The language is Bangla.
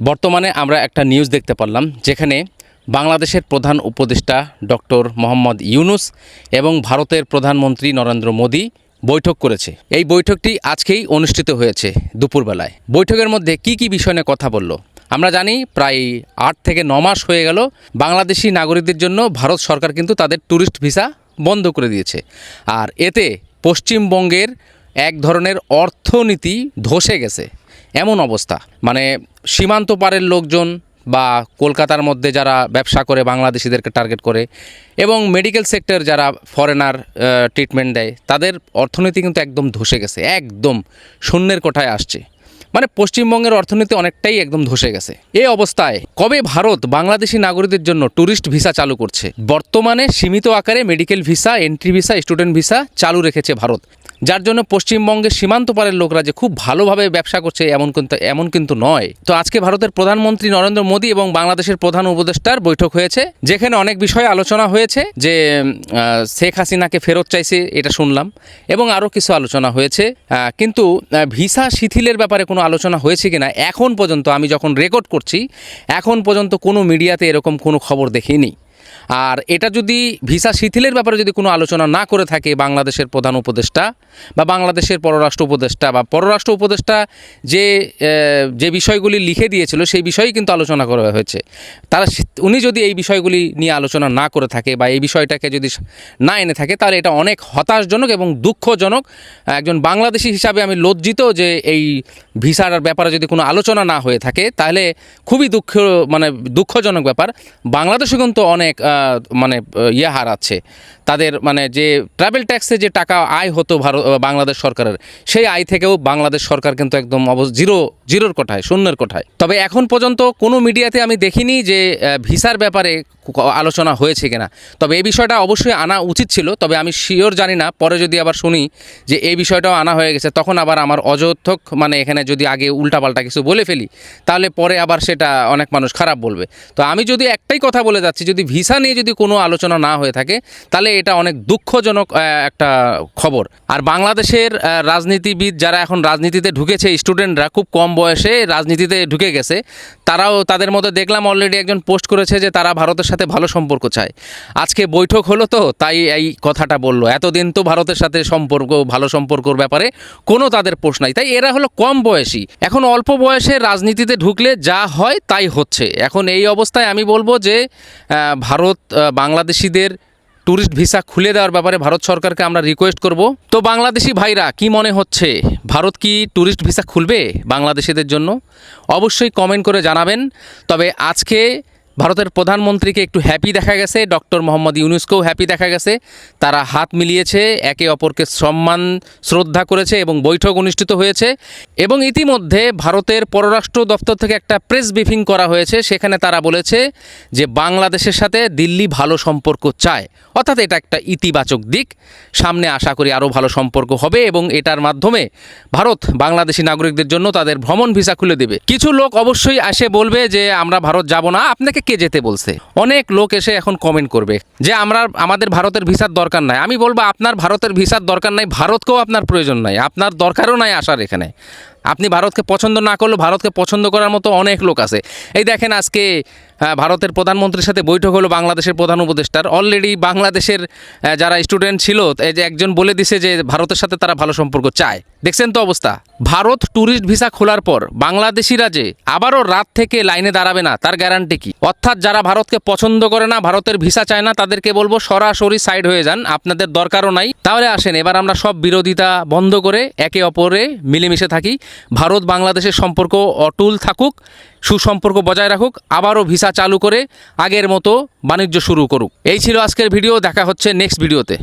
বর্তমানে আমরা একটা নিউজ দেখতে পারলাম, যেখানে বাংলাদেশের প্রধান উপদেষ্টা ডক্টর মোহাম্মদ ইউনুস এবং ভারতের প্রধানমন্ত্রী নরেন্দ্র মোদী বৈঠক করেছে। এই বৈঠকটি আজকেই অনুষ্ঠিত হয়েছে দুপুরবেলায়। বৈঠকের মধ্যে কি কি বিষয় নিয়ে কথা বলল? আমরা জানি প্রায় আট থেকে ন মাস হয়ে গেল, বাংলাদেশি নাগরিকদের জন্য ভারত সরকার কিন্তু তাদের ট্যুরিস্ট ভিসা বন্ধ করে দিয়েছে। আর এতে পশ্চিমবঙ্গের এক ধরনের অর্থনীতি ধসে গেছে। এমন অবস্থা। মানে সীমান্ত পারের লোকজন বা কলকাতার মধ্যে যারা ব্যবসা করে, বাংলাদেশিদেরকে টার্গেট করে এবং মেডিকেল সেক্টর যারা ফরেনার ট্রিটমেন্ট দেয়, তাদের অর্থনীতি কিন্তু একদম ধসে গেছে, একদম শূন্যের কোঠায় আসছে। মানে পশ্চিমবঙ্গের অর্থনীতি অনেকটাই একদম ধসে গেছে। এই অবস্থায় কবে ভারত বাংলাদেশি নাগরিকদের জন্য ট্যুরিস্ট ভিসা চালু করছে? বর্তমানে সীমিত আকারে medical visa entry visa student visa চালু রেখেছে ভারত। যার জন্য পশ্চিমবঙ্গের সীমান্ত পারের লোকরা যে খুব ভালোভাবে ব্যবসা করছে, এমন কিন্তু এমন কিন্তু নয়। তো আজকে ভারতের প্রধানমন্ত্রী নরেন্দ্র মোদী এবং বাংলাদেশের প্রধান উপদেষ্টার বৈঠক হয়েছে, যেখানে অনেক বিষয়ে আলোচনা হয়েছে যে শেখ হাসিনাকে ফেরত চাইছে, এটা শুনলাম, এবং আরও কিছু আলোচনা হয়েছে। কিন্তু ভিসা শিথিলের ব্যাপারে কোনো আলোচনা হয়েছে কিনা, এখন পর্যন্ত আমি যখন রেকর্ড করছি, এখন পর্যন্ত কোনো মিডিয়াতে এরকম কোনো খবর দেখিনি। আর এটা যদি ভিসা শিথিলের ব্যাপারে যদি কোনো আলোচনা না করে থাকে বাংলাদেশের প্রধান উপদেষ্টা বা বাংলাদেশের পররাষ্ট্র উপদেষ্টা বা পররাষ্ট্র উপদেষ্টা যে যে বিষয়গুলি লিখে দিয়েছিল সেই বিষয়েই কিন্তু আলোচনা করা হয়েছে। তারা উনি যদি এই বিষয়গুলি নিয়ে আলোচনা না করে থাকে বা এই বিষয়টাকে যদি না এনে থাকে, তাহলে এটা অনেক হতাশজনক এবং দুঃখজনক। একজন বাংলাদেশি হিসাবে আমি লজ্জিত যে এই ভিসার ব্যাপারে যদি কোনো আলোচনা না হয়ে থাকে, তাহলে খুবই দুঃখ মানে দুঃখজনক ব্যাপার। বাংলাদেশে কিন্তু অনেক মানে ইয়ে হারাচ্ছে। তাদের মানে যে ট্রাভেল ট্যাক্সে যে টাকা আয় হতো ভারত বাংলাদেশ সরকারের, সেই আয় থেকেও বাংলাদেশ সরকার কিন্তু একদম অব জিরো জিরোর কোঠায়, শূন্যের কোঠায়। তবে এখন পর্যন্ত কোনো মিডিয়াতে আমি দেখিনি যে ভিসার ব্যাপারে আলোচনা হয়েছে কিনা। তবে এই বিষয়টা অবশ্যই আনা উচিত ছিল, তবে আমি শিওর জানি না, পরে যদি আবার শুনি যে এই বিষয়টাও আনা হয়ে গেছে, তখন আবার আমার অযথক মানে এখানে যদি আগে উল্টাপাল্টা কিছু বলে ফেলি, তাহলে পরে আবার সেটা অনেক মানুষ খারাপ বলবে। তো আমি যদি একটাই কথা বলে যাচ্ছি, যদি ভিসা নিয়ে যদি কোনো আলোচনা না হয়ে থাকে, তাহলে এটা অনেক দুঃখজনক একটা খবর। আর বাংলাদেশের রাজনীতিবিদ যারা এখন রাজনীতিতে ঢুকেছে, স্টুডেন্টরা খুব কম বয়সে রাজনীতিতে ঢুকে গেছে, তারাও তাদের মধ্যে দেখলাম অলরেডি একজন পোস্ট করেছে যে তারা ভারতের সাথে ভালো সম্পর্ক চায়। আজকে বৈঠক হলো তো, তাই এই কথাটা বলল। এতদিন তো ভারতের সাথে সম্পর্ক, ভালো সম্পর্কর ব্যাপারে কোনো তাদের পোস্ট নাই। তাই এরা হলো কম বয়সী। এখন অল্প বয়সে রাজনীতিতে ঢুকলে যা হয় তাই হচ্ছে। এখন এই অবস্থায় আমি বলব যে ভারত বাংলাদেশিদের ট্যুরিস্ট ভিসা খুলে দেওয়ার ব্যাপারে ভারত সরকারকে আমরা রিকোয়েস্ট করব। তো বাংলাদেশি ভাইরা, কি মনে হচ্ছে? ভারত কি ট্যুরিস্ট ভিসা খুলবে বাংলাদেশিদের জন্য? অবশ্যই কমেন্ট করে জানাবেন। তবে আজকে ভারতের প্রধানমন্ত্রীকে একটু হ্যাপি দেখা গেছে ডক্টর মোহাম্মদ ইউনুসকেও হ্যাপি দেখা গেছে। তারা হাত মিলিয়েছে, একে অপরকে সম্মান, শ্রদ্ধা করেছে এবং বৈঠক অনুষ্ঠিত হয়েছে। এবং ইতিমধ্যে ভারতের পররাষ্ট্র দপ্তর থেকে একটা প্রেস ব্রিফিং করা হয়েছে, সেখানে তারা বলেছে যে বাংলাদেশের সাথে দিল্লি ভালো সম্পর্ক চায়। অর্থাৎ এটা একটা ইতিবাচক দিক। সামনে আশা করি আরও ভালো সম্পর্ক হবে এবং এটার মাধ্যমে ভারত বাংলাদেশি নাগরিকদের জন্য তাদের ভ্রমণ ভিসা খুলে দেবে। কিছু লোক অবশ্যই এসে বলবে যে, আমরা ভারত যাব না। আপনাকে কে যেতে বলছে। অনেক লোক এসে এখন কমেন্ট করবে যে আমরা, আমাদের ভারতের ভিসার দরকার নাই। আমি বলব আপনার ভারতের ভিসার দরকার নাই, ভারতকেও আপনার প্রয়োজন নাই। আপনার দরকারও নাই আসার এখানে। আপনি ভারতকে পছন্দ না করলেও ভারতকে পছন্দ করার মতো অনেক লোক আছে। এই দেখেন আজকে ভারতের প্রধানমন্ত্রীর সাথে বৈঠক হলো বাংলাদেশের প্রধান উপদেষ্টার। অলরেডি বাংলাদেশের যারা স্টুডেন্ট ছিল, এই যে একজন বলে দিছে যে ভারতের সাথে তারা ভালো সম্পর্ক চায়। দেখছেন তো অবস্থা? ভারত ট্যুরিস্ট ভিসা খোলার পর বাংলাদেশিরা যে আবারও রাত থেকে লাইনে দাঁড়াবে না, তার গ্যারান্টি কি? অর্থাৎ যারা ভারতকে পছন্দ করে না, ভারতের ভিসা চায় না, তাদেরকে বলব সরাসরি সাইড হয়ে যান, আপনাদের দরকারও নাই। তাহলে আসেন, এবার আমরা সব বিরোধিতা বন্ধ করে একে অপরে মিলেমিশে থাকি। ভারত বাংলাদেশের সম্পর্ক অটুল থাকুক, সুসম্পর্ক বজায় রাখুক, আবারও ভিসা চালু করে আগের মতো বাণিজ্য শুরু করুক। এই ছিল আজকের ভিডিও, দেখা হচ্ছে নেক্সট ভিডিওতে